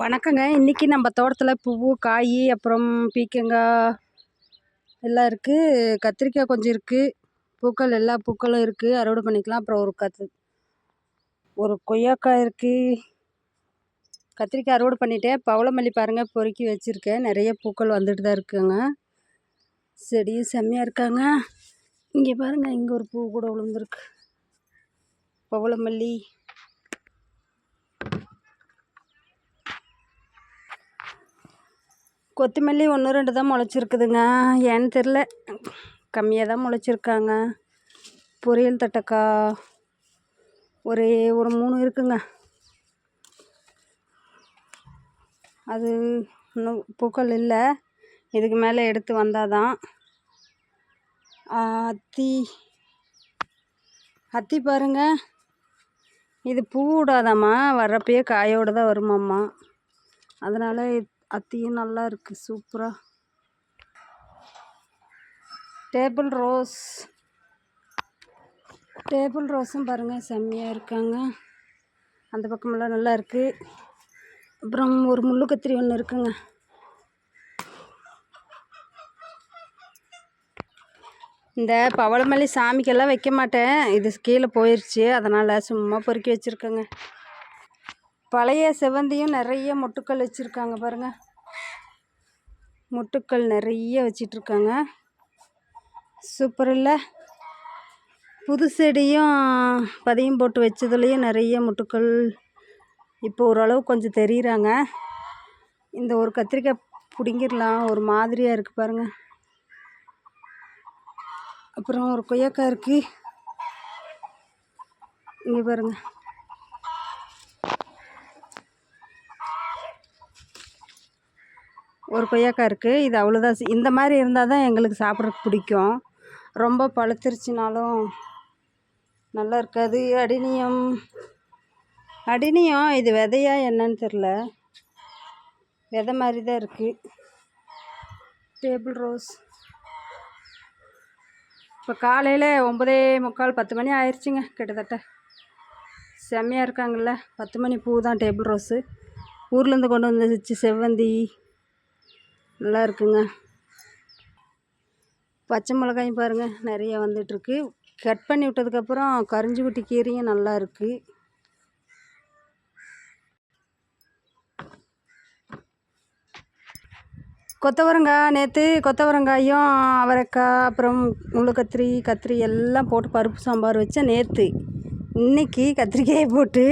வணக்கங்க. இன்றைக்கி நம்ம தோட்டத்தில் பூவு காய் அப்புறம் பீக்கங்காய் எல்லாம் இருக்குது கத்திரிக்காய் கொஞ்சம் இருக்குது பூக்கள் எல்லா பூக்களும் இருக்குது அறுவடை பண்ணிக்கலாம். அப்புறம் ஒரு கத்து ஒரு கொய்யாக்காய் இருக்குது கத்திரிக்காய் அறுவடை பண்ணிட்டேன். பவளமல்லி பாருங்கள் பொறுக்கி வச்சுருக்கேன். நிறைய பூக்கள் வந்துட்டு தான் இருக்குங்க. செடியும் செம்மையாக இருக்காங்க. இங்கே பாருங்கள் இங்கே ஒரு பூ கூட விழுந்துருக்கு. பவளமல்லி. கொத்தமல்லி ஒன்று ரெண்டு தான் முளைச்சிருக்குதுங்க. ஏன்னு தெரில கம்மியாக தான் முளைச்சிருக்காங்க. பொரியல் தட்டக்கா ஒரே ஒரு மூணு இருக்குங்க. அது இன்னும் பூக்கள் இல்லை. இதுக்கு மேலே எடுத்து வந்தால் தான். அத்தி அத்தி பாருங்க. இது பூ விடாதாம்மா வர்றப்பயே காயோடு தான் வருமாம்மா. அதனால் அத்தியும் நல்லா இருக்குது சூப்பராக டேபிள் ரோஸ் டேபிள் ரோஸும் பாருங்கள் செம்மையாக இருக்காங்க. அந்த பக்கமெல்லாம் நல்லா இருக்குது அப்புறம் ஒரு முள்ளு கத்திரி ஒன்று இருக்குங்க. இந்த பவளமல்லி சாமிக்கெல்லாம் வைக்க மாட்டேன். இது கீழே போயிடுச்சு அதனால் சும்மா பொறுக்கி வச்சுருக்கேங்க. பழைய செவ்வந்தியும் நிறைய மொட்டுக்கள் வச்சுருக்காங்க பாருங்கள் மொட்டுக்கள் நிறைய வச்சிட்ருக்காங்க. சூப்பர் இல்லை. புது செடியும் பதியம் போட்டு வச்சதுலேயும் நிறைய மொட்டுக்கள் இப்போ ஓரளவு கொஞ்சம் தெரிகிறாங்க இந்த ஒரு கத்திரிக்காய் பிடுங்கிடலாம் ஒரு மாதிரியாக இருக்குது பாருங்கள் அப்புறம் ஒரு கொய்யாக்காய் இருக்குது இங்கே பாருங்கள் ஒரு கொய்யாக்காய் இருக்குது இது அவ்வளோதான் இந்த மாதிரி இருந்தால் தான் எங்களுக்கு சாப்பிட்றதுக்கு பிடிக்கும். ரொம்ப பழுத்துருச்சுனாலும் நல்லா இருக்காது. அடினியம் அடினியம் இது விதையா என்னன்னு தெரில விதை மாதிரி தான் இருக்குது டேபிள் ரோஸ். இப்போ காலையில் ஒம்பதே முக்கால் பத்து மணி ஆயிடுச்சுங்க கிட்டத்தட்ட. செம்மையாக இருக்காங்கள்ல பத்து மணி பூ தான் டேபிள் ரோஸு. ஊர்லேருந்து கொண்டு வந்துச்சு செவ்வந்தி நல்லா இருக்குங்க பச்சை மிளகாயும் பாருங்கள் நிறைய வந்துட்டுருக்கு. கட் பண்ணி விட்டதுக்கப்புறம் கரிஞ்சி குட்டி கீரையும் நல்லா இருக்குது கொத்தவரங்காய் நேற்று கொத்தவரங்காயும் அவரைக்காய் அப்புறம் முள்ளு கத்திரி கத்திரி எல்லாம் போட்டு பருப்பு சாம்பார் வச்சேன் நேற்று இன்றைக்கி கத்திரிக்காயை போட்டு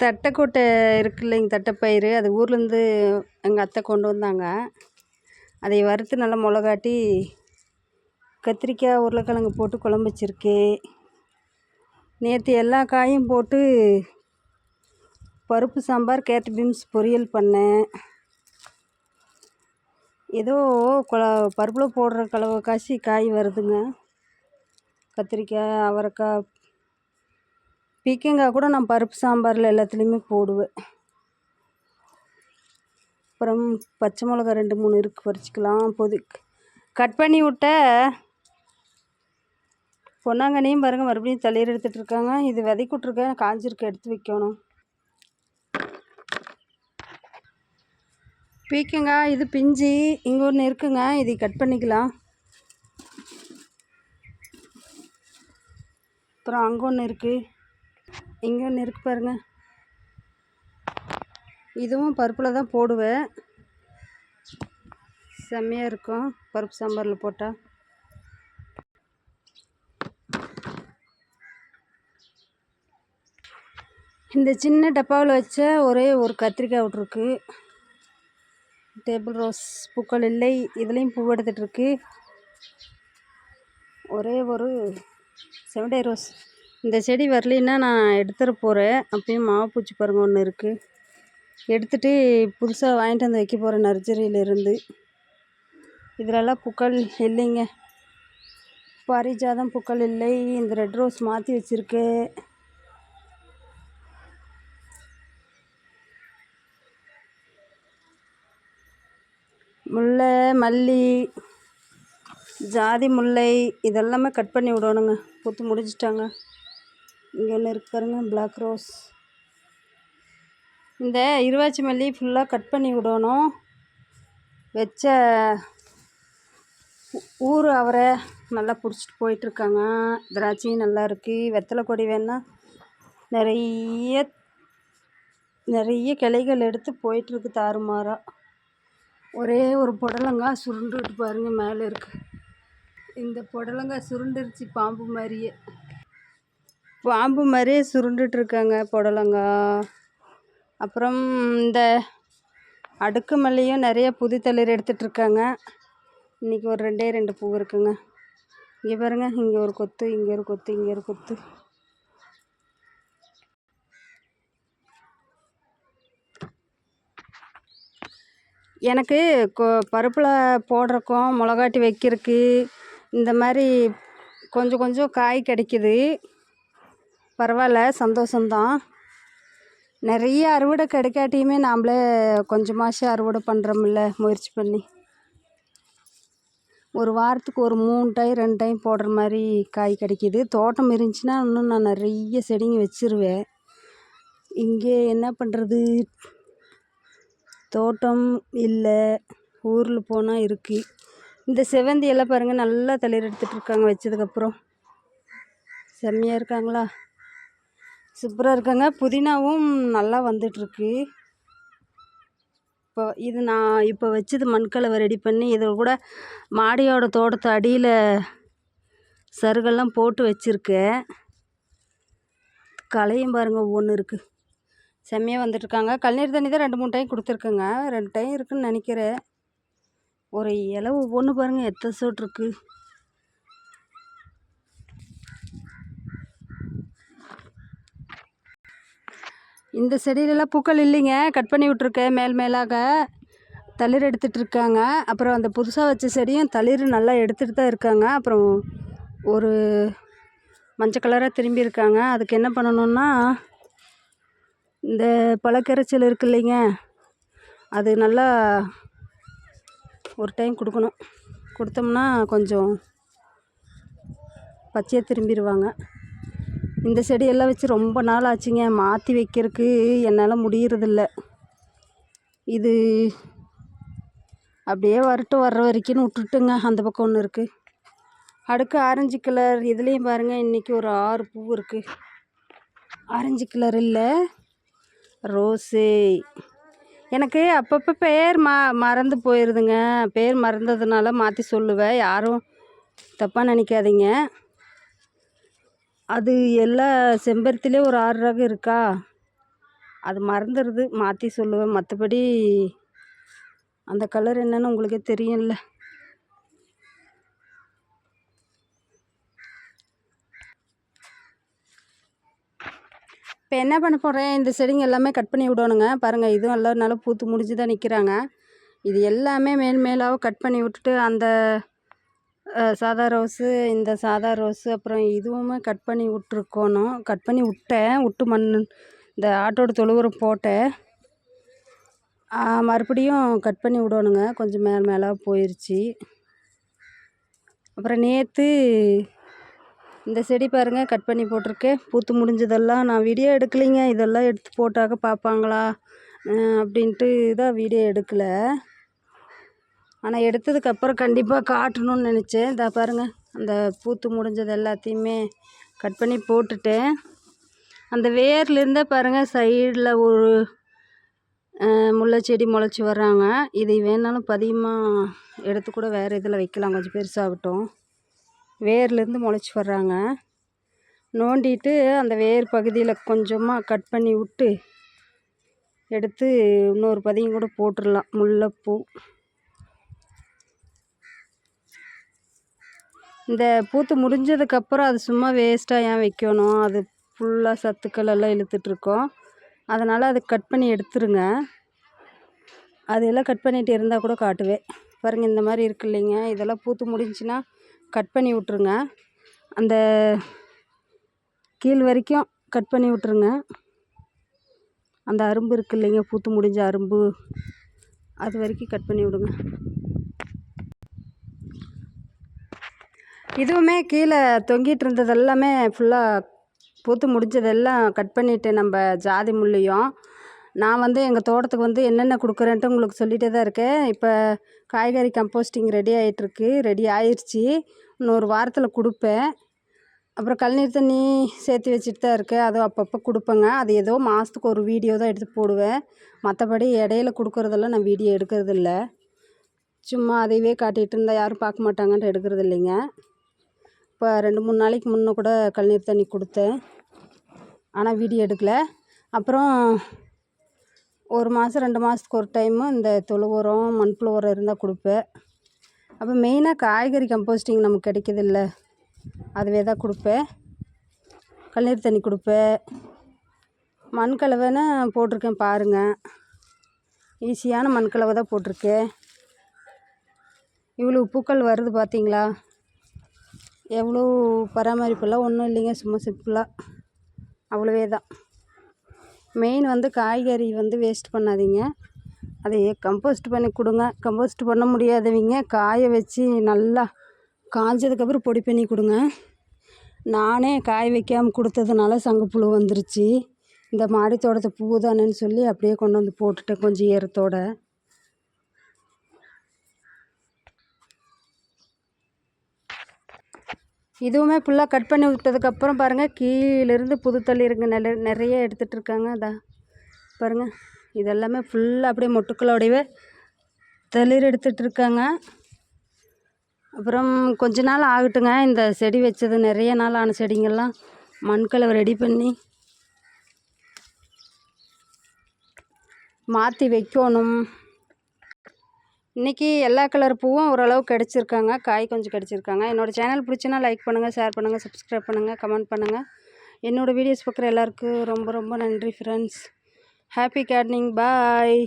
தட்டைக்கோட்டை இருக்கு இல்லைங்க தட்டைப்பயிறு. அது ஊர்லேருந்து எங்கள் அத்தை கொண்டு வந்தாங்க. அதை வறுத்து நல்லா மிளகாட்டி கத்திரிக்காய் உருளைக்கிழங்கு போட்டு குழம்பு வச்சுருக்கேன் நேற்று எல்லா காயும் போட்டு பருப்பு சாம்பார் கேரட் பீன்ஸ் பொரியல் பண்ணேன். ஏதோ கொ பருப்பில் போடுற கலவை காசி காய் வருதுங்க. கத்திரிக்காய் அவரைக்காய் பீக்கங்காய் கூட நான் பருப்பு சாம்பாரில் எல்லாத்துலேயுமே போடுவேன். அப்புறம் பச்சை மிளகா ரெண்டு மூணு இருக்குது பறிச்சிக்கலாம். பொது கட் பண்ணி விட்ட பொன்னாங்கண்ணியும் பாருங்கள் மறுபடியும் தளிர் எடுத்துகிட்டு இருக்காங்க. இது விதைக்கு விட்ருக்கேன் காஞ்சிருக்கு எடுத்து வைக்கணும். பீக்கங்காய் இது பிஞ்சு இங்கே ஒன்று இருக்குங்க இதை கட் பண்ணிக்கலாம். அப்புறம் அங்கே ஒன்று இருக்குது இங்கே ஒன்று இருக்குது பாருங்கள் இதுவும் பருப்பில் தான் போடுவேன். செம்மையாக இருக்கும். பருப்பு சாம்பாரில் போட்டால் இந்த சின்ன டப்பாவில் வச்ச ஒரே ஒரு கத்திரிக்காய் விட்ருக்கு டேபிள் ரோஸ் பூக்கள் இல்லை. இதுலேயும் பூ எடுத்துகிட்ருக்கு ஒரே ஒரு செவன்டே ரோஸ். இந்த செடி வரலின்னா நான் எடுத்துகிட்டு போகிறேன் அப்பயும் மாவு பூச்சி பாருங்கள் ஒன்று இருக்குது எடுத்துகிட்டு புதுசாக வாங்கிட்டு வந்து வைக்க போகிறேன் நர்சரியிலேருந்து இதிலெல்லாம் பூக்கள் இல்லைங்க. பாரிஜாதம் பூக்கள் இல்லை. இந்த ரெட் ரோஸ் மாற்றி வச்சுருக்கு முல்லை மல்லி ஜாதி முல்லை இதெல்லாமே கட் பண்ணி விடணுங்க. பூத்து முடிச்சிட்டாங்க இங்கே ஒன்று இருக்கு பாருங்க பிளாக் ரோஸ் இந்த இருவாச்சி மல்லி ஃபுல்லாக கட் பண்ணி விடணும். வச்ச ஊர் அவரை நல்லா பிடிச்சிட்டு போயிட்டுருக்காங்க. திராட்சையும் நல்லா இருக்குது வெத்தலை கொடி வேணால் நிறைய நிறைய கிளைகள் எடுத்து போயிட்டுருக்கு தாறுமாறாக ஒரே ஒரு புடலங்காய் சுருண்டுட்டு பாருங்க மேலே இருக்கு. இந்த புடலங்காய் சுருண்டுருச்சு பாம்பு மாதிரியே. பாம்பு மாதிரியே சுருண்டுட்டு இருக்காங்க புடலங்காய் அப்புறம் இந்த அடுக்கு மல்லியும் நிறைய புது தளிர் எடுத்துகிட்ருக்காங்க இன்றைக்கி ஒரு ரெண்டே ரெண்டு பூ இருக்குங்க. இங்கே பாருங்க இங்கே ஒரு கொத்து இங்கே ஒரு கொத்து இங்கே ஒரு கொத்து. எனக்கு கொ பருப்பில் போடுறக்கும் மிளகாட்டி வைக்கிறதுக்கு. இந்த மாதிரி கொஞ்சம் கொஞ்சம் காய் கிடைக்கிது. பரவாயில்ல சந்தோஷந்தான் நிறைய அறுவடை கிடைக்காட்டியுமே நாம்ளே கொஞ்சமாச்சும் அறுவடை பண்ணுறோம்ல முயற்சி பண்ணி. ஒரு வாரத்துக்கு ஒரு மூணு டைம் ரெண்டு டைம் போடுற மாதிரி காய் கிடைக்கிது. தோட்டம் இருந்துச்சுன்னா இன்னும் நான் நிறைய செடிங்க வச்சுருவேன். இங்கே என்ன பண்ணுறது தோட்டம் இல்லை ஊரில் போனால் இருக்குது இந்த செவந்தி எல்லாம் பாருங்கள் நல்லா தளிர் எடுத்துகிட்ருக்காங்க வச்சதுக்கப்புறம் செம்மையாக இருக்காங்களா? சூப்பராக இருக்காங்க. புதினாவும் நல்லா வந்துட்டுருக்கு. இப்போ இது நான் இப்போ வச்சது மண்கலவை ரெடி பண்ணி இதை கூட மாடியோட தோட்டத்து அடியில் சருகெல்லாம் போட்டு வச்சுருக்கேன். களையும் பாருங்கள் ஒவ்வொன்று இருக்குது செம்மையாக வந்துட்டுருக்காங்க. கல்நீர் தண்ணி தான் ரெண்டு மூணு டைம் கொடுத்துருக்கேங்க. ரெண்டு டைம் இருக்குன்னு நினைக்கிறேன். ஒரு இலை ஒவ்வொன்று பாருங்கள் எத்தனை சோட்டு இந்த செடியிலலாம் பூக்கள் இல்லைங்க. கட் பண்ணி விட்ருக்கேன் மேல் மேலாக தளிர் எடுத்துகிட்ருக்காங்க அப்புறம் அந்த புதுசாக வச்ச செடியும் தளிர் நல்லா எடுத்துகிட்டு தான் இருக்காங்க. அப்புறம் ஒரு மஞ்சள் கலராக திரும்பி இருக்காங்க. அதுக்கு என்ன பண்ணணும்னா இந்த பழக்கரைச்சல் இருக்கு இல்லைங்க. அது நல்லா ஒரு டைம் கொடுக்கணும். கொடுத்தோம்னா கொஞ்சம் பச்சையாக திரும்பிடுவாங்க இந்த செடியெல்லாம் வச்சு ரொம்ப நாள் ஆச்சுங்க. மாற்றி வைக்கிறதுக்கு என்னால் முடியறதில்ல. இது அப்படியே வரட்டு வர்ற வரைக்கும்னு விட்டுட்டுங்க. அந்த பக்கம் ஒன்று இருக்குது அடுக்கு ஆரஞ்சு கலர். இதுலேயும் பாருங்கள் இன்றைக்கி ஒரு ஆறு பூ இருக்குது ஆரஞ்சு கலர் இல்லை. ரோஸு. எனக்கு அப்பப்போ பேர் மா மறந்து போயிடுதுங்க பேர் மறந்ததுனால மாற்றி சொல்லுவேன். யாரும் தப்பாக நினைக்காதீங்க. அது எல்லா செம்பருத்திலேயே ஒரு ஆறு ரகம் இருக்கா? அது மறந்துடுது மாற்றி சொல்லுவேன். மற்றபடி அந்த கலர் என்னென்னு உங்களுக்கே தெரியும்ல. இப்போ என்ன பண்ண போகிறேன் இந்த செடிங்க எல்லாமே கட் பண்ணி விடணுங்க. பாருங்கள் இதுவும் எல்லாம் நல்லா பூத்து முடிஞ்சு தான் நிற்கிறாங்க இது எல்லாமே மேல் மேலாக கட் பண்ணி விட்டுட்டு அந்த சாதா ரோஸு இந்த சாதா ரோஸு அப்புறம் இதுவுமே கட் பண்ணி விட்ருக்கோணும் கட் பண்ணி விட்டேன். விட்டு மண் இந்த ஆட்டோட தொழுவுரம் போட்டேன். மறுபடியும் கட் பண்ணி விடணுங்க. கொஞ்சம் மேல் மேலே போயிடுச்சு அப்புறம் நேற்று இந்த செடி பாருங்கள் கட் பண்ணி போட்டிருக்கேன். பூத்து முடிஞ்சதெல்லாம் நான் வீடியோ எடுக்கலைங்க. இதெல்லாம் எடுத்து போட்டாக்க பார்ப்பாங்களா? அப்படின்ட்டு தான் வீடியோ எடுக்கலை. ஆனால் எடுத்ததுக்கப்புறம் கண்டிப்பாக காட்டணும்னு நினச்சேன். இதா பாருங்கள் அந்த பூத்து முடிஞ்சது எல்லாத்தையுமே கட் பண்ணி போட்டுட்டேன். அந்த வேர்லேருந்தே பாருங்கள் சைடில் ஒரு முல்லை செடி முளைச்சி வர்றாங்க. இதை வேணாலும் பதியமாக எடுத்து கூட வேறு இதில் வைக்கலாம். கொஞ்சம் பெருசாகட்டும் வேர்லேருந்து முளைச்சி வர்றாங்க. நோண்டிட்டு அந்த வேர் பகுதியில் கொஞ்சமாக கட் பண்ணி விட்டு எடுத்து இன்னொரு பதியம் கூட போட்டுடலாம் முல்லைப்பூ. இந்த பூத்து முடிஞ்சதுக்கப்புறம் அது சும்மா வேஸ்ட்டாக ஏன் வைக்கணும்? அது ஃபுல்லாக சத்துக்கள் எல்லாம் இழுத்துட்ருக்கோம். அதனால் அது கட் பண்ணி எடுத்துருங்க. அதெல்லாம் கட் பண்ணிட்டு இருந்தால் கூட காட்டுவேன் பாருங்கள் இந்த மாதிரி இருக்கு இல்லைங்க. இதெல்லாம் பூத்து முடிஞ்சுன்னா கட் பண்ணி விட்ருங்க அந்த கீழ் வரைக்கும் கட் பண்ணி விட்ருங்க அந்த அரும்பு இருக்கு இல்லைங்க பூத்து முடிஞ்ச அரும்பு. அது வரைக்கும் கட் பண்ணி விடுங்க. இதுவுமே கீழே தொங்கிட்டு இருந்தது எல்லாமே ஃபுல்லாக பூத்து முடிஞ்சதெல்லாம் கட் பண்ணிவிட்டு நம்ம ஜாதி முள்ளையும். நான் வந்து எங்கள் தோட்டத்துக்கு வந்து என்னென்ன கொடுக்குறேன்ட்டு உங்களுக்கு சொல்லிகிட்டே தான் இருக்கேன். இப்போ காய்கறி கம்போஸ்டிங் ரெடி ஆகிட்டுருக்கு ரெடி ஆயிடுச்சு இன்னொரு வாரத்தில் கொடுப்பேன். அப்புறம் கழுநீர் தண்ணி சேர்த்து வச்சுட்டு தான் இருக்கேன். அதுவும் அப்பப்போ கொடுப்பேங்க. அது ஏதோ மாதத்துக்கு ஒரு வீடியோ தான் எடுத்து போடுவேன். மற்றபடி இடையில கொடுக்குறதெல்லாம் நான் வீடியோ எடுக்கிறது இல்லை சும்மா அதையவே காட்டிகிட்டு இருந்தால் யாரும் பார்க்க மாட்டாங்கன்ட்டு எடுக்கிறது இல்லைங்க இப்போ ரெண்டு மூணு நாளைக்கு முன்னே கூட கழுநீர் தண்ணி கொடுத்தேன். ஆனால் வீடியோ எடுக்கலை. அப்புறம் ஒரு மாதம் ரெண்டு மாதத்துக்கு ஒரு டைமு இந்த தொழு உரம் மண்புழு உரம் இருந்தால் கொடுப்பேன். அப்போ மெயினாக காய்கறி கம்போஸ்டிங் நமக்கு கிடைக்கிதில்ல. அதுவே தான் கொடுப்பேன். கழுநீர் தண்ணி கொடுப்பேன். மண்கலவைன்னு போட்டிருக்கேன் பாருங்கள் ஈஸியான மண்கலவை தான் போட்டிருக்கேன். இவ்வளோ பூக்கள் வருது பார்த்தீங்களா எவ்வளோ பராமரிப்பெல்லாம் ஒன்றும் இல்லைங்க சும்மா சிம்பிளாக அவ்வளவே தான். மெயின் வந்து காய்கறி வந்து வேஸ்ட் பண்ணாதீங்க. அதை கம்போஸ்ட் பண்ணி கொடுங்க. கம்போஸ்ட் பண்ண முடியாதவங்க காய வச்சு நல்லா காஞ்சதுக்கப்புறம் பொடி பண்ணி கொடுங்க. நானே காய வைக்காமல் கொடுத்ததுனால சங்குப்புழு வந்துருச்சு. இந்த மாடி தோட்டத்து பூ தானேன்னு சொல்லி அப்படியே கொண்டு வந்து போட்டுட்டேன் கொஞ்சம் ஈரத்தோடு. இதுவுமே ஃபுல்லாக கட் பண்ணி விட்டதுக்கப்புறம் பாருங்கள் கீழேருந்து புது தள்ளி இருங்க நில நிறைய எடுத்துகிட்டு இருக்காங்க அதான் பாருங்கள் இதெல்லாமே ஃபுல்லாக அப்படியே மொட்டுக்களோடவே தளிர் எடுத்துகிட்டு இருக்காங்க. அப்புறம் கொஞ்ச நாள் ஆகட்டுங்க இந்த செடி வச்சது நிறைய நாள் ஆன செடிங்கள்லாம் மண்கலவை ரெடி பண்ணி மாற்றி வைக்கணும். இன்றைக்கி எல்லா கலர் பூவும் ஓரளவு கிடச்சிருக்காங்க. காய் கொஞ்சம் கிடச்சிருக்காங்க. என்னோடய சேனல் பிடிச்சினா லைக் பண்ணுங்கள் ஷேர் பண்ணுங்கள் சப்ஸ்கிரைப் பண்ணுங்கள் கமெண்ட் பண்ணுங்கள் என்னோடய வீடியோஸ் பார்க்குற எல்லாருக்கும் ரொம்ப ரொம்ப நன்றி ஃப்ரெண்ட்ஸ் ஹாப்பி கார்டனிங் பாய்